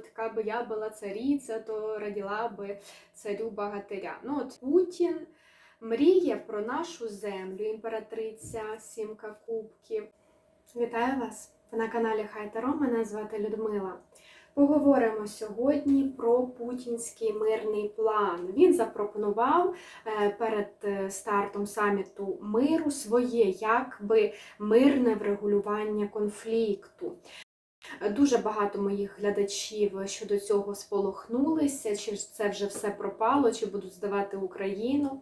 вот как я была цариця, то родила би царю богатиря. Ну от Путін мріє про нашу землю, імператриця Сімка Кубків. Вітаю вас! На каналі Хай Таро. Мене звати Людмила. Поговоримо сьогодні про путінський мирний план. Він запропонував е, перед е, стартом саміту миру своє якби мирне врегулювання конфлікту. Дуже багато моїх глядачів щодо цього сполохнулися, чи це вже все пропало, чи будуть здавати Україну.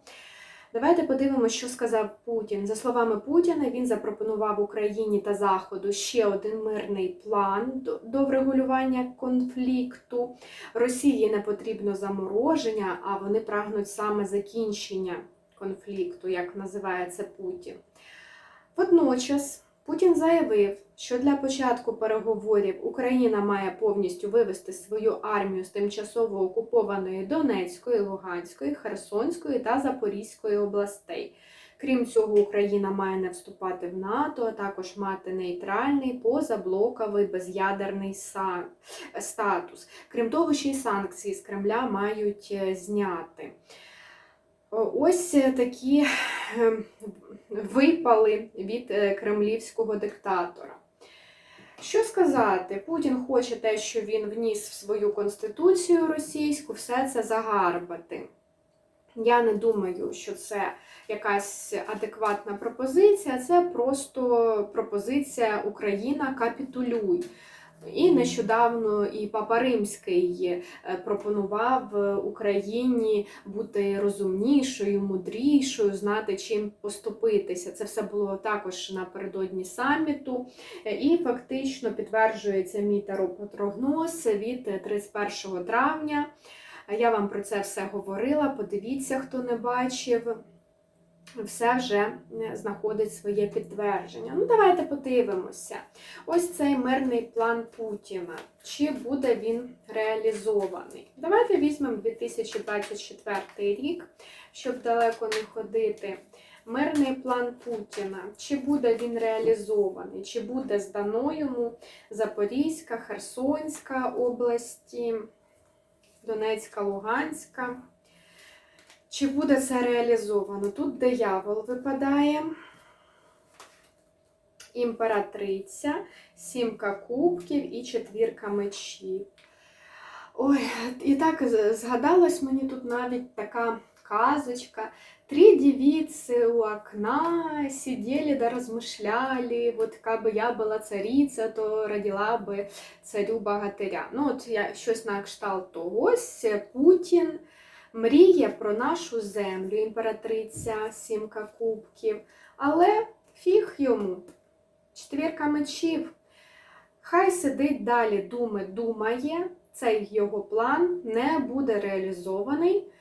Давайте подивимося, що сказав Путін. За словами Путіна, він запропонував Україні та Заходу ще один мирний план до- врегулювання конфлікту. Росії не потрібно замороження, а вони прагнуть саме закінчення конфлікту, як називає це Путін. Водночас Путін заявив, що для початку переговорів Україна має повністю вивести свою армію з тимчасово окупованої Донецької, Луганської, Херсонської та Запорізької областей. Крім цього, Україна має не вступати в НАТО, а також мати нейтральний позаблоковий без'ядерний статус. Крім того, ще й санкції з Кремля мають е, зняти. О, Ось е, такі е, випали від е, кремлівського диктатора. Що сказати? Путін хоче те, що він вніс в свою конституцію російську, все це загарбати. Я не думаю, що це якась адекватна пропозиція, це просто пропозиція Україна капітулюй. І нещодавно і Папа Римський е, пропонував е, Україні бути розумнішою, мудрішою, знати, чим поступитися. Це все було також напередодні саміту. Е, І фактично підтверджується мій таро-прогноз від е, 31 травня. Я вам про це все говорила. Подивіться, хто не бачив. Все вже знаходить своє підтвердження. Ну, давайте подивимося. Ось цей мирний план Путіна. Чи буде він реалізований? Давайте візьмемо 2024 рік, щоб далеко не ходити. Мирний план Путіна. Чи буде він реалізований? Чи буде здано йому Запорізька, Херсонська області, Донецька, Луганська? Чи буде це реалізовано? Тут диявол випадає. Імператриця, сімка кубків і четвірка мечів. Ой, і так з- згадалась мені тут навіть така казочка. Три девицы у окна сидели да размышляли, вот как бы я була цариця, то родила би царю богатиря. Ну, от я щось на кшталт того. Ось Путін мріє про нашу землю, імператриця, сімка кубків, але фіг йому, четвірка мечів. Хай сидить далі, думи думає, цей його план не буде реалізований.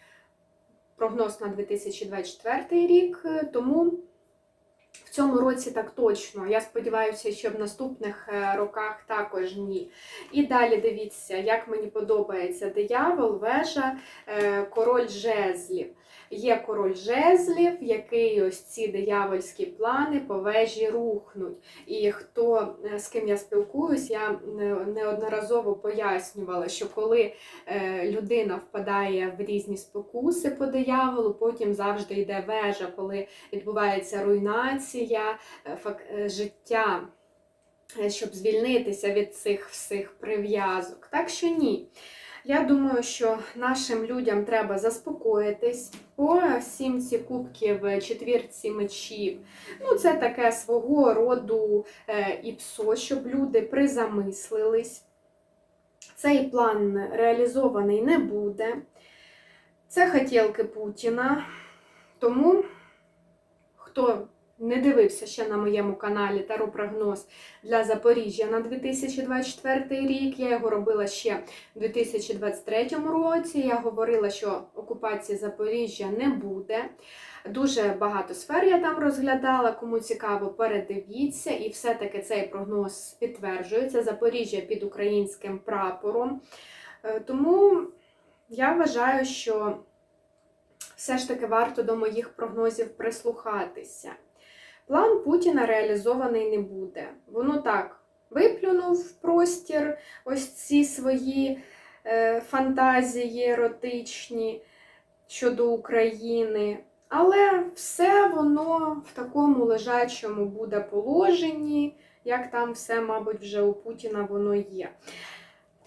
Прогноз на 2024 рік, тому в цьому році так точно. Я сподіваюся, що в наступних е, роках також ні. І далі дивіться, як мені подобається диявол, вежа, е, король жезлів. Є король жезлів, який ось ці диявольські плани по вежі рухнуть. І хто е, з ким я спілкуюсь, я неодноразово пояснювала, що коли людина впадає в різні спокуси по дияволу, потім завжди йде вежа, коли відбувається руйнація е, фак- е, життя, е, щоб звільнитися від цих всіх прив'язок. Так що ні. Я думаю, що нашим людям треба заспокоїтись по сімці кубків, е, четвірці мечів. Ну, це таке свого роду е, іпсо, щоб люди призамислились. Цей план реалізований не буде. Це хотілки Путіна. Тому, хто не дивився ще на моєму каналі Таро прогноз для Запоріжжя на 2024 рік, я його робила ще у 2023 році. Я говорила, що окупації Запоріжжя не буде. Дуже багато сфер я там розглядала. Кому цікаво, передивіться. І все-таки цей прогноз підтверджується. Запоріжжя під українським прапором. Е, Тому я вважаю, що все ж таки варто до моїх прогнозів прислухатися. План Путіна реалізований не буде. Воно так виплюнув в простір ось ці свої е, фантазії еротичні щодо України. Але все воно в такому лежачому буде положенні, як там все, мабуть, вже у Путіна воно є.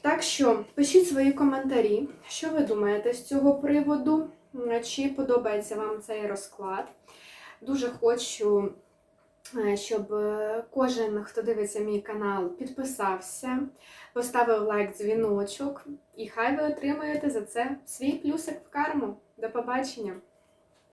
Так що пишіть свої коментарі, що ви думаєте з цього приводу, чи подобається вам цей розклад. Дуже хочу, щоб е, кожен, хто дивиться мій канал, підписався, поставив лайк, дзвіночок, і хай ви отримаєте за це свій плюсик в карму. До побачення!